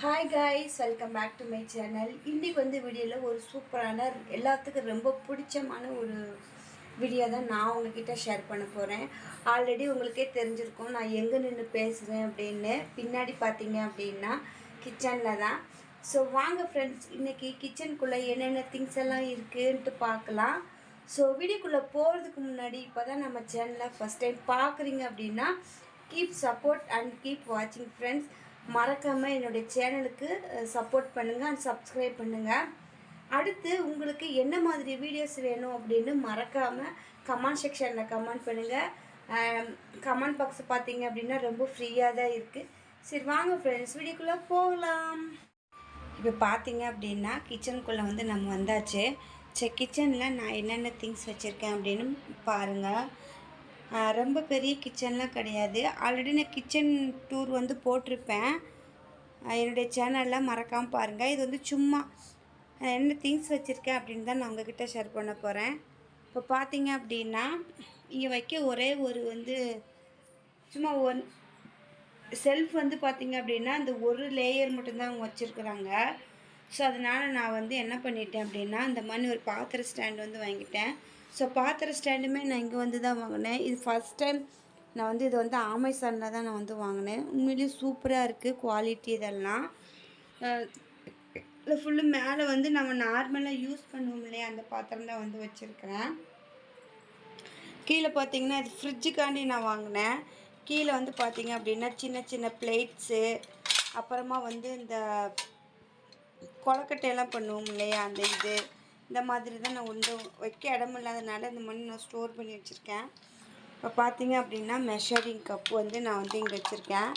Hi guys welcome back to my channel இன்றைக்கி வந்து வீடியோவில் ஒரு சூப்பரான எல்லாத்துக்கும் ரொம்ப பிடிச்சமான ஒரு வீடியோ தான் நான் உங்ககிட்ட ஷேர் பண்ண போகிறேன் ஆல்ரெடி உங்களுக்கே தெரிஞ்சிருக்கும் நான் எங்கே நின்று பேசுகிறேன் அப்படின்னு. பின்னாடி பார்த்தீங்க அப்படின்னா கிச்சனில் தான். ஸோ வாங்க ஃப்ரெண்ட்ஸ் இன்றைக்கி கிச்சனுக்குள்ளே என்னென்ன திங்ஸ் எல்லாம் இருக்குன்ட்டு பார்க்கலாம். ஸோ வீடியோக்குள்ளே போகிறதுக்கு முன்னாடி இப்போ தான் நம்ம சேனலை ஃபஸ்ட் டைம் பார்க்குறீங்க அப்படின்னா கீப் சப்போர்ட் அண்ட் கீப் வாட்சிங் ஃப்ரெண்ட்ஸ் மறக்காமல் என்னுடைய சேனலுக்கு சப்போர்ட் பண்ணுங்கள் அண்ட் சப்ஸ்கிரைப் பண்ணுங்கள் அடுத்து உங்களுக்கு என்ன மாதிரி வீடியோஸ் வேணும் அப்படின்னு மறக்காமல் கமெண்ட் செக்ஷனில் கமெண்ட் பண்ணுங்கள் கமெண்ட் பாக்ஸ் பார்த்தீங்க அப்படின்னா ரொம்ப ஃப்ரீயாக தான் இருக்குது சரி வாங்க ஃப்ரெண்ட்ஸ் வீடியோக்குள்ளே போகலாம். இப்போ பார்த்தீங்க அப்படின்னா கிச்சனுக்குள்ளே வந்து நம்ம வந்தாச்சு. சரி கிச்சனில் நான் என்னென்ன திங்ஸ் வச்சுருக்கேன் அப்படின்னு பாருங்கள் ரொம்ப பெரிய கிச்சன்லாம் கிடையாது. ஆல்ரெடி நான் கிச்சன் டூர் வந்து போட்டிருப்பேன். என்னுடைய சேனலில் மறக்காமல் பாருங்கள் இது வந்து சும்மா என்ன திங்ஸ் வச்சுருக்கேன் அப்படின்னு தான் நான் உங்ககிட்ட ஷேர் பண்ண போகிறேன் இப்போ பார்த்தீங்க அப்படின்னா இங்கே வைக்க ஒரே ஒரு வந்து சும்மா ஒன் செல்ஃப் வந்து பார்த்தீங்க அப்படின்னா அந்த ஒரு லேயர் மட்டும்தான் அவங்க வச்சுருக்குறாங்க. ஸோ அதனால் நான் வந்து என்ன பண்ணிட்டேன் அப்படின்னா இந்த மாதிரி ஒரு பாத்திர ஸ்டாண்ட் வந்து வாங்கிட்டேன். ஸோ பாத்திர ஸ்டாண்டுமே நான் இங்கே வந்து தான் வாங்கினேன். இது ஃபஸ்ட் டைம் நான் வந்து இது வந்து அமேசானில் தான் நான் வந்து வாங்கினேன். உண்மையிலேயே சூப்பராக இருக்குது குவாலிட்டி இதெல்லாம். இல்லை ஃபுல்லு மேலே வந்து நம்ம நார்மலாக யூஸ் பண்ணுவோம் இல்லையா அந்த பாத்திரம் தான் வந்து வச்சுருக்கிறேன். கீழே பார்த்தீங்கன்னா இது ஃப்ரிட்ஜுக்காண்டி நான் வாங்கினேன். கீழே வந்து பார்த்தீங்க அப்படின்னா சின்ன சின்ன பிளேட்ஸு அப்புறமா வந்து இந்த கொலக்கட்டையெல்லாம் பண்ணுவோம் இல்லையா அந்த இது. இந்த மாதிரி தான் நான் வந்து வைக்க இடம் இல்லாதனால இந்த மாதிரி நான் ஸ்டோர் பண்ணி வச்சுருக்கேன். இப்போ பார்த்தீங்க அப்படின்னா மெஷரிங் கப் வந்து நான் வந்து இங்கே வச்சுருக்கேன்.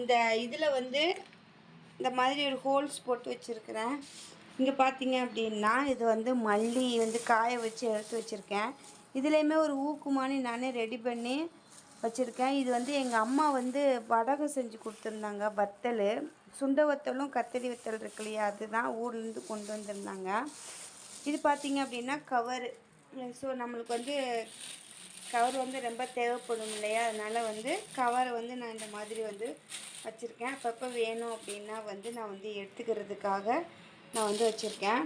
இந்த இதில் வந்து இந்த மாதிரி ஒரு ஹோல்ஸ் போட்டு வச்சுருக்கிறேன். இங்கே பார்த்தீங்க அப்படின்னா இது வந்து மல்லி வந்து காய வச்சு எடுத்து வச்சுருக்கேன். இதுலேயுமே ஒரு ஊக்குமானி நானே ரெடி பண்ணி வச்சுருக்கேன். இது வந்து எங்கள் அம்மா வந்து வடகம் செஞ்சு கொடுத்துருந்தாங்க வத்தல். சுண்ட வத்தலும் கத்தரி வத்தல் இருக்கு இல்லையா அதுதான் ஊர்லேருந்து கொண்டு வந்திருந்தாங்க. இது பார்த்தீங்க அப்படின்னா கவர் ஸோ நம்மளுக்கு வந்து கவர் வந்து ரொம்ப தேவைப்படும் இல்லையா? அதனால் வந்து கவரை வந்து நான் இந்த மாதிரி வந்து வச்சுருக்கேன். அப்பப்போ வேணும் அப்படின்னா வந்து நான் வந்து எடுத்துக்கிறதுக்காக நான் வந்து வச்சுருக்கேன்.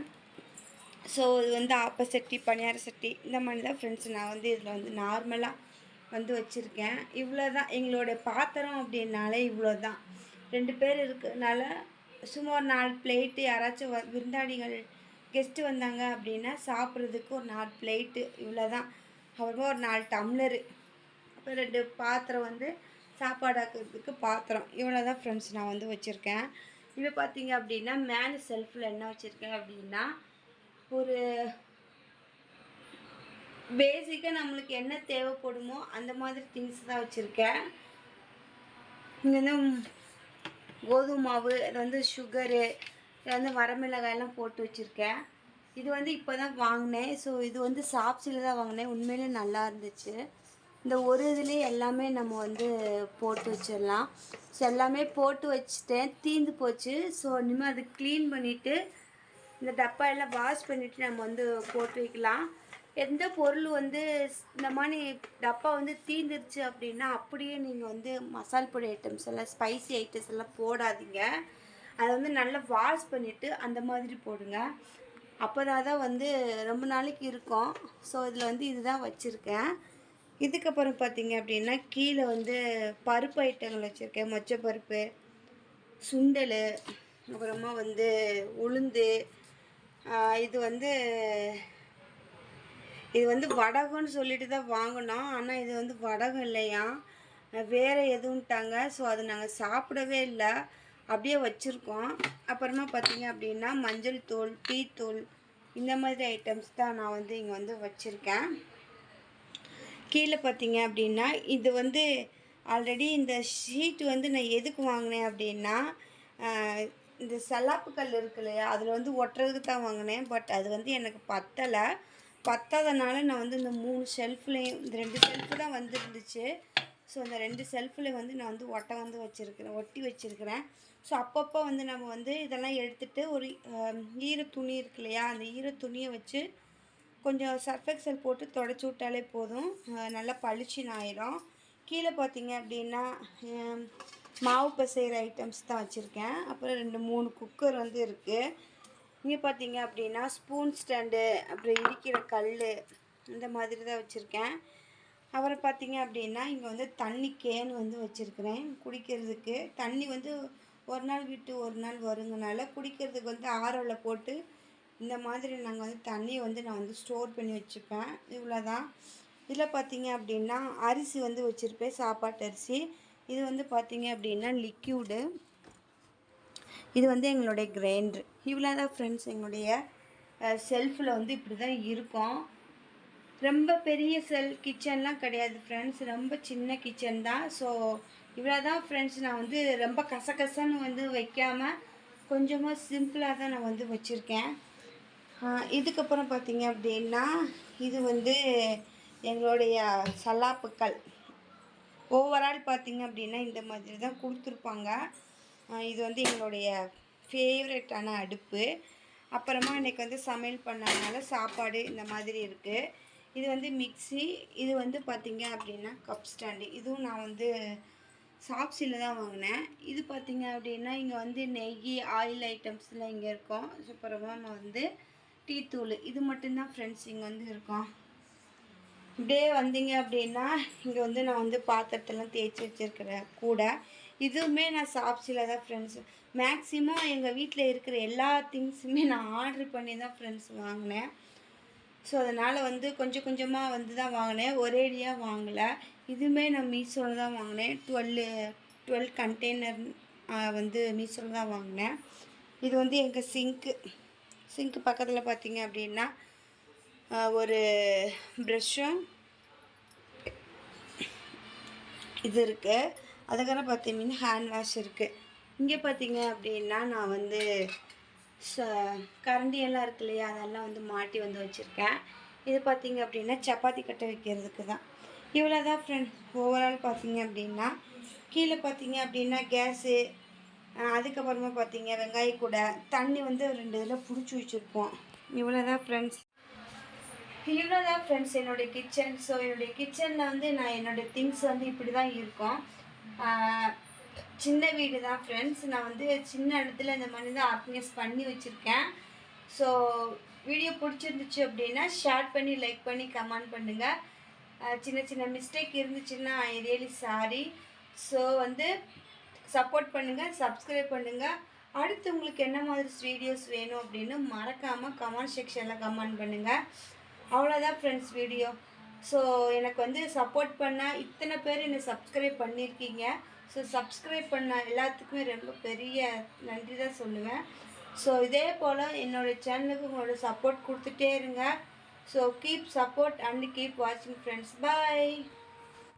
ஸோ இது வந்து ஆப்ப சட்டி பணியார சட்டி இந்த மாதிரி தான் ஃப்ரெண்ட்ஸ் நான் வந்து இதில் வந்து நார்மலாக வந்து வச்சுருக்கேன். இவ்வளோ தான் எங்களோட பாத்திரம் அப்படின்னாலே இவ்வளோ தான் ரெண்டு பேர் இருக்கிறதுனால சும்மா ஒரு நாலு பிளேட்டு யாராச்சும் வ- விருந்தாளிகள் கெஸ்ட்டு வந்தாங்க அப்படின்னா சாப்பிட்றதுக்கு ஒரு நாலு பிளேட்டு இவ்வளோ தான் அப்புறமா ஒரு நாலு டம்ளரு. அப்புறம் ரெண்டு பாத்திரம் வந்து சாப்பாடாக்குறதுக்கு பாத்திரம். இவ்வளோ தான் ஃப்ரெண்ட்ஸ் நான் வந்து வச்சுருக்கேன். இப்போ பார்த்தீங்க அப்படின்னா மேலே செல்ஃபில் என்ன வச்சுருக்கேன் அப்படின்னா ஒரு பேசிக்காக நம்மளுக்கு என்ன தேவைப்படுமோ அந்த மாதிரி திங்ஸ் தான் வச்சுருக்கேன். இங்கே வந்து கோதுமை மாவு இது வந்து சுகரு இது வந்து வரமிளகாயெல்லாம் போட்டு வச்சுருக்கேன். இது வந்து இப்போ தான் வாங்கினேன். ஸோ இது வந்து சாப்ஸில் தான் வாங்கினேன். உண்மையிலே நல்லா இருந்துச்சு. இந்த ஒரு இதுலேயே எல்லாமே நம்ம வந்து போட்டு வச்சிடலாம். ஸோ எல்லாமே போட்டு வச்சுட்டேன். தீந்து போச்சு. ஸோ இனிமேல் அது க்ளீன் பண்ணிவிட்டு இந்த டப்பா எல்லாம் வாஷ் பண்ணிவிட்டு நம்ம வந்து போட்டு வைக்கலாம். எந்த பொருள் வந்து இந்த மாதிரி டப்பா வந்து தீந்துருச்சு அப்படின்னா அப்படியே நீங்கள் வந்து மசால் பொடி ஐட்டம்ஸ் எல்லாம் ஸ்பைசி ஐட்டம்ஸ் எல்லாம் போடாதீங்க. அதை வந்து நல்லா வாஷ் பண்ணிவிட்டு அந்த மாதிரி போடுங்க. அப்போ தான் வந்து ரொம்ப நாளைக்கு இருக்கும். ஸோ இதில் வந்து இதுதான் வச்சுருக்கேன். இதுக்கப்புறம் பார்த்தீங்க அப்படின்னா கீழே வந்து பருப்பு ஐட்டங்கள் வச்சுருக்கேன். மொச்சை பருப்பு சுண்டல் அப்புறமா வந்து உளுந்து இது வந்து இது வந்து வடகம்னு சொல்லிட்டு தான் வாங்கினோம். ஆனால் இது வந்து வடகம் இல்லையா வேறு எதுவும்ட்டாங்க. ஸோ அது நாங்கள் சாப்பிடவே இல்லை. அப்படியே வச்சுருக்கோம். அப்புறமா பார்த்தீங்க அப்படின்னா மஞ்சள் தூள் டீ தூள் இந்த மாதிரி ஐட்டம்ஸ் தான் நான் வந்து இங்கே வந்து வச்சுருக்கேன். கீழே பார்த்தீங்க அப்படின்னா இது வந்து ஆல்ரெடி இந்த ஷீட் வந்து நான் எதுக்கு வாங்கினேன் அப்படின்னா இந்த சலாப்பு கல் இருக்கு இல்லையா அதில் வந்து ஒட்டுறதுக்கு தான் வாங்கினேன். பட் அது வந்து எனக்கு பத்தலை. பத்தாதனால நான் வந்து இந்த மூணு ஷெல்ஃப்லேயும் இந்த ரெண்டு ஷெல்ஃபு தான் வந்துருந்துச்சு. ஸோ இந்த ரெண்டு ஷெல்ஃபில் வந்து நான் வந்து ஒட்டை வந்து வச்சுருக்கிறேன் ஒட்டி வச்சுருக்கிறேன். ஸோ அப்பப்போ வந்து நம்ம வந்து இதெல்லாம் எடுத்துட்டு ஒரு ஈர துணி இருக்கு இல்லையா அந்த ஈர துணியை வச்சு கொஞ்சம் சர்ஃபெக்சல் போட்டு தொடச்சி விட்டாலே போதும். நல்லா பளிச்சுன்னு ஆயிரும். கீழே பார்த்தீங்க அப்படின்னா மாவு பசைகிற ஐட்டம்ஸ் தான் வச்சுருக்கேன். அப்புறம் ரெண்டு மூணு குக்கர் வந்து இருக்குது இங்கே பார்த்தீங்க அப்படின்னா ஸ்பூன் ஸ்டாண்டு அப்புறம் இடிக்கிற கல் இந்த மாதிரி தான் வச்சுருக்கேன். அப்புறம் பார்த்தீங்க அப்படின்னா இங்கே வந்து தண்ணி கேன் வந்து வச்சுருக்கிறேன் குடிக்கிறதுக்கு. தண்ணி வந்து ஒரு நாள் விட்டு ஒரு நாள் வருங்கனால குடிக்கிறதுக்கு வந்து ஆரோவில் போட்டு இந்த மாதிரி நாங்கள் வந்து தண்ணியை வந்து நான் வந்து ஸ்டோர் பண்ணி வச்சுப்பேன். இவ்வளோ தான் இதில் பார்த்தீங்க அப்படின்னா அரிசி வந்து வச்சுருப்பேன் சாப்பாட்டு அரிசி. இது வந்து பார்த்தீங்க அப்படின்னா லிக்யூடு இது வந்து எங்களுடைய கிரைண்டர் இவ்வளோ தான் ஃப்ரெண்ட்ஸ் எங்களுடைய செல்ஃபில் வந்து இப்படி தான் இருக்கும். ரொம்ப பெரிய செல் கிச்சன்லாம் கிடையாது ஃப்ரெண்ட்ஸ் ரொம்ப சின்ன கிச்சன் தான். ஸோ இவ்வளோ தான் ஃப்ரெண்ட்ஸ் நான் வந்து ரொம்ப கசகசன்னு வந்து வைக்காமல் கொஞ்சமாக சிம்பிளாக தான் நான் வந்து வச்சுருக்கேன். இதுக்கப்புறம் பார்த்தீங்க அப்படின்னா இது வந்து எங்களுடைய சல்லாப்புக்கள் ஓவரால் பார்த்தீங்க அப்படின்னா இந்த மாதிரி தான் கொடுத்துருப்பாங்க. இது வந்து எங்களுடைய ஃபேவரட்டான அடுப்பு. அப்புறமா எனக்கு வந்து சமையல் பண்ணதுனால சாப்பாடு இந்த மாதிரி இருக்குது இது வந்து மிக்சி இது வந்து பார்த்தீங்க அப்படின்னா கப் ஸ்டாண்டு இதுவும் நான் வந்து சாப்ஸியில் தான் வாங்கினேன். இது பார்த்திங்க அப்படின்னா இங்கே வந்து நெய் ஆயில் ஐட்டம்ஸ்லாம் இங்கே இருக்கும். சூப்பரமாக நான் வந்து டீ தூள். இது மட்டும்தான் ஃப்ரெண்ட்ஸ் இங்கே வந்து இருக்கும். இப்படியே வந்தீங்க அப்படின்னா இங்கே வந்து நான் வந்து பாத்திரத்தெல்லாம் தேய்ச்சி வச்சுருக்கிறேன் கூட. இதுவுமே நான் ஷாப்ஸில் தான் ஃப்ரெண்ட்ஸ் மேக்ஸிமம் எங்கள் வீட்டில் இருக்கிற எல்லா திங்ஸுமே நான் ஆர்டர் பண்ணி தான் ஃப்ரெண்ட்ஸ் வாங்கினேன். ஸோ அதனால் வந்து கொஞ்சம் கொஞ்சமாக வந்து தான் வாங்கினேன். ஒரேடியாக வாங்கலை. இதுவுமே நான் மீஷோவில் தான் வாங்கினேன். டுவெல்லு டுவெல் கண்டெய்னர் வந்து மீஷோவில் தான் வாங்கினேன். இது வந்து எங்கள் சிங்க்கு சிங்க்கு பக்கத்தில் பார்த்தீங்க அப்படின்னா ஒரு ப்ரெஷ்ஷும் இது இருக்குது அதுக்கப்புறம் பார்த்தீங்கன்னா ஹேண்ட் வாஷ் இருக்குது இங்கே பார்த்தீங்க அப்படின்னா நான் வந்து ச கரண்டி எல்லாம் இருக்கு இல்லையா அதெல்லாம் வந்து மாட்டி வந்து வச்சுருக்கேன். இது பார்த்தீங்க அப்படின்னா சப்பாத்தி கட்டை வைக்கிறதுக்கு தான். இவ்வளோ தான் ஃப்ரெண்ட்ஸ் ஓவரால் பார்த்திங்க அப்படின்னா கீழே பார்த்திங்க அப்படின்னா கேஸு அதுக்கப்புறமா பார்த்திங்க வெங்காய கூடை தண்ணி வந்து ரெண்டு இதில் பிடிச்சி வச்சுருப்போம். இவ்வளோ தான் ஃப்ரெண்ட்ஸ் இவ்வளோ தான் ஃப்ரெண்ட்ஸ் என்னுடைய கிச்சன் ஸோ என்னுடைய கிச்சனில் வந்து நான் என்னுடைய திங்ஸ் வந்து இப்படி தான் இருக்கும் சின்ன வீடு தான் ஃப்ரெண்ட்ஸ் நான் வந்து சின்ன இடத்துல இந்த மாதிரி தான் ஆர்கனைஸ் பண்ணி வச்சுருக்கேன். ஸோ வீடியோ பிடிச்சிருந்துச்சு அப்படின்னா ஷேர் பண்ணி லைக் பண்ணி கமெண்ட் பண்ணுங்கள் சின்ன சின்ன மிஸ்டேக் இருந்துச்சுன்னா ஐ ரியலி சாரி ஸோ வந்து சப்போர்ட் பண்ணுங்கள் சப்ஸ்கிரைப் பண்ணுங்கள் அடுத்து உங்களுக்கு என்ன மாதிரி வீடியோஸ் வேணும் அப்படின்னு மறக்காமல் கமெண்ட் செக்ஷனில் கமெண்ட் பண்ணுங்கள் அவ்வளோதான் ஃப்ரெண்ட்ஸ் வீடியோ ஸோ எனக்கு வந்து சப்போர்ட் பண்ண இத்தனை பேர் என்னை சப்ஸ்கிரைப் பண்ணியிருக்கீங்க ஸோ சப்ஸ்கிரைப் பண்ண எல்லாத்துக்குமே ரொம்ப பெரிய நன்றி தான் சொல்லுவேன். ஸோ இதே போல் என்னோடய சேனலுக்கு உங்களோட சப்போர்ட் கொடுத்துட்டே இருங்க. So keep support and keep வாட்சிங் ஃப்ரெண்ட்ஸ் பாய்